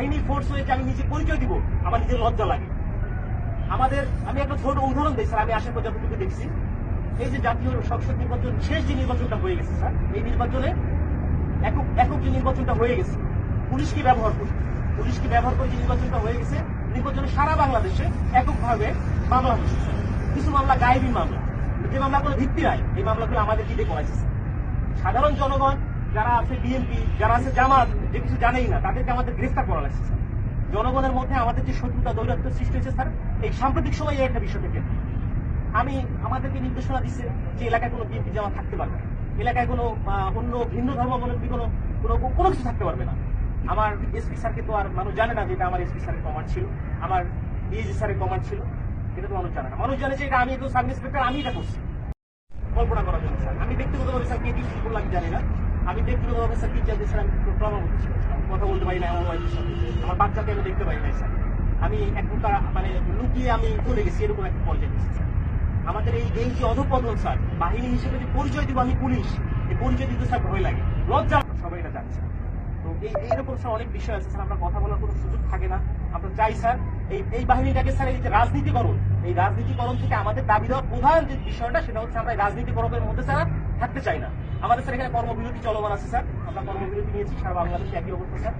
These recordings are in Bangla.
বাহিনীর ফোর্স হয়েছে আমি নিজে পরিচয় দিব? আমার নিজের লজ্জা লাগে। আমাদের, আমি একটা ছোট উদাহরণ দিই, স্যার, আমি আসার পর যতটুকু দেখছি। এই যে জাতীয় সংসদ নির্বাচন, শেষ যে নির্বাচনটা হয়ে গেছে, স্যার, এই নির্বাচনে একক একক যে নির্বাচনটা হয়ে গেছে পুলিশকে ব্যবহার করে পুলিশকে ব্যবহার করে যে নির্বাচনটা হয়ে গেছে? নির্বাচনে সারা বাংলাদেশে এককভাবে মামলা হয়েছে কিছু মামলা গায়েবী মামলা। যে মামলাগুলো ভিত্তি নাই, এই মামলাগুলো আমাদের দিতে করাইছে। সাধারণ জনগণ যারা আছে বিএনপি, যারা আছে জামাত যে কিছু জানেই না। তাদেরকে আমাদের গ্রেফতার করা লাগছে, স্যার। জনগণের মধ্যে আমাদের যে শত্রুতা দৌরাত্ম সৃষ্টি হয়েছে, স্যার, এই সাম্প্রতিক সময়ে একটা বিষয় থেকে। আমি, আমাদেরকে নির্দেশনা দিচ্ছে যে এলাকায় কোনো বিএনপি জামাত থাকতে পারবে না। এলাকায় কোনো অন্য ভিন্ন ধর্মাবলম্বী কোনো কোনো কোনো কিছু থাকতে পারবে না। আমার এসপি স্যারকে তো আর মানুষ জানে না যে এটা আমার এসপি স্যারের কমান্ড ছিল, আমার ডিএজি স্যারের কমান্ড ছিল। এটা তো মানুষ জানে না। মানুষ জানে যে এটা আমি তো সাব ইন্সপেক্টর, আমি এটা করছি। কল্পনা করার জন্য স্যার। আমি ব্যক্তিগতভাবে, স্যার, কে কি করলাম জানি না। আমি ব্যক্তিগতভাবে স্যার কি জানতে স্যার, আমি কথা বলতে পারি না, আমার ওয়াইফের সাথে। আমার বাচ্চাকে আমি দেখতে পারি না, স্যার। আমি এক প্রকার মানে লুকিয়ে আমি চলে গেছি, এরকম একটা পর্যায়ে গেছি, স্যার। আমাদের এই এই যে অধপতন স্যার, বাহিনী হিসেবে যে পরিচয় দিব আমি পুলিশ, এই পরিচয় দিতে স্যার ভয় লাগে। লজ্জা সবাই এটা জানছে তো এই, এইরকম, স্যার, অনেক বিষয় আছে, স্যার, আমরা কথা বলার কোনো সুযোগ থাকে না। আমরা চাই, স্যার এই বাহিনীটাকে স্যার এই যে রাজনীতিকরণ এই রাজনীতিকরণ থেকে আমাদের দাবি দেওয়ার প্রধান যে বিষয়টা সেটা হচ্ছে আমরা রাজনীতিকরণের মধ্যে স্যার থাকতে চাই না। আমাদের স্যার এখানে কর্মবিরতি চলমান আছে স্যার। আমরা কর্মবিরতি নিয়েছি সারা বাংলাদেশে একই অবস্থা স্যার।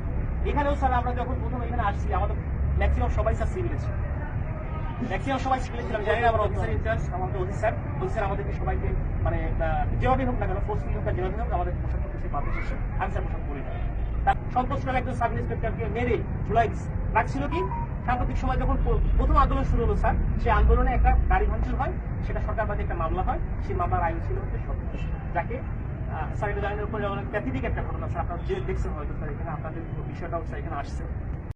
এখানেও স্যার আমরা যখন প্রথম এখানে আসছি আমাদের ম্যাক্সিমাম সবাই স্যার সিভিল ছিল ম্যাক্সিমাম সবাই সিভিল ছিলাম জানি না আমার অফিসার ইনচার্জ আমাদের অফিসার অফিসার আমাদেরকে সবাইকে মানে আহ, যেভাবে হোক না কেন ফোর্সফুল হোক বা যেভাবে হোক আমাদের পোশাক করতে সেই বাধ্যতা আমি স্যার পোশাক করি না। সন্তোষ একজন সাব ইন্সপেক্টরকে মেরে ঝুলাই রাখছিল কি? সাম্প্রতিক সময় যখন প্রথম আন্দোলন শুরু হলো, স্যার, সেই আন্দোলনে একটা গাড়ি ভাঙচুর হয়, সেটা সরকার সরকারবাদী একটা মামলা হয়। সেই মামলার আইন ছিল যাকে স্যার এটা জানেন উপরে অনেক একটা ঘটনা, স্যার, আপনারা যে দেখছেন হয়তো, স্যার, এখানে আপনাদের বিষয়টাও, স্যার, এখানে আসছে।